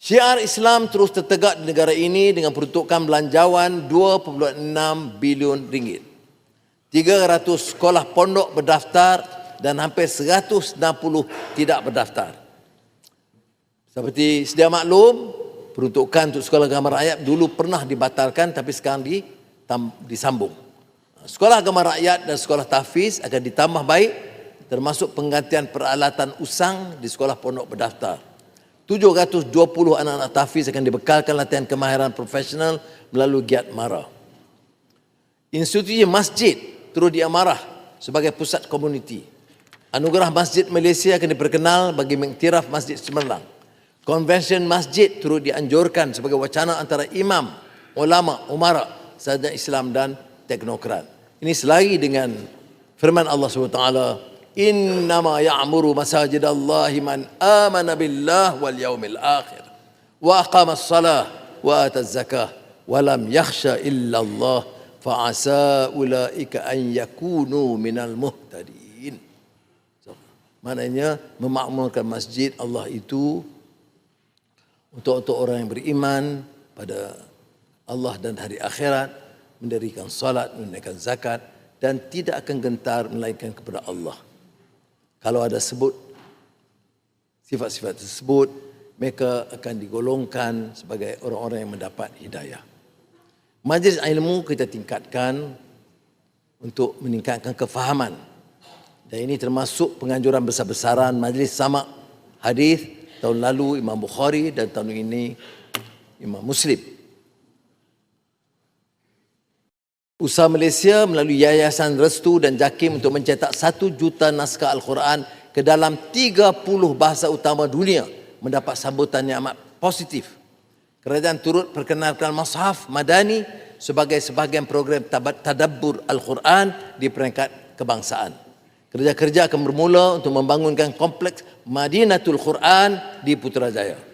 Syiar Islam terus tertegak di negara ini dengan peruntukan belanjawan 2.6 bilion ringgit. 300 sekolah pondok berdaftar dan hampir 160 tidak berdaftar. Seperti sedia maklum, peruntukan untuk sekolah agama rakyat dulu pernah dibatalkan tapi sekarang disambung. Sekolah agama rakyat dan sekolah tahfiz akan ditambah baik termasuk penggantian peralatan usang di sekolah pondok berdaftar. 720 anak-anak tahfiz akan dibekalkan latihan kemahiran profesional melalui giat mara. Institusi masjid terus diamarah sebagai pusat komuniti. Anugerah Masjid Malaysia akan diperkenal bagi mengiktiraf Masjid Cemerlang. Konvensyen masjid turut dianjurkan sebagai wacana antara imam, ulama, umara, sahaja Islam dan teknokrat. Ini selari dengan firman Allah SWT, innama ya'muru masajidallahi man amana billah wal yaumil akhir. Wa aqama as-salah wa ata az-zakah wa lam yakhsha illa Allah fa asa ulaika an yakunu minal muhtadin. So, maknanya memakmurkan masjid Allah itu untuk untuk orang yang beriman pada Allah dan hari akhirat mendirikan salat menunaikan zakat dan tidak akan gentar melainkan kepada Allah kalau ada sebut sifat-sifat tersebut, mereka akan digolongkan sebagai orang-orang yang mendapat hidayah. Majlis ilmu kita tingkatkan untuk meningkatkan kefahaman. Dan ini termasuk penganjuran besar-besaran majlis sama hadis tahun lalu Imam Bukhari dan tahun ini Imam Muslim. Usaha Malaysia melalui Yayasan Restu dan Jakim untuk mencetak satu juta naskah Al-Quran ke dalam 30 bahasa utama dunia mendapat sambutan yang amat positif. Kerajaan turut perkenalkan Mashaf Madani sebagai sebahagian program tadabbur Al-Quran di peringkat kebangsaan. Kerja-kerja akan bermula untuk membangunkan kompleks Madinatul Quran di Putrajaya.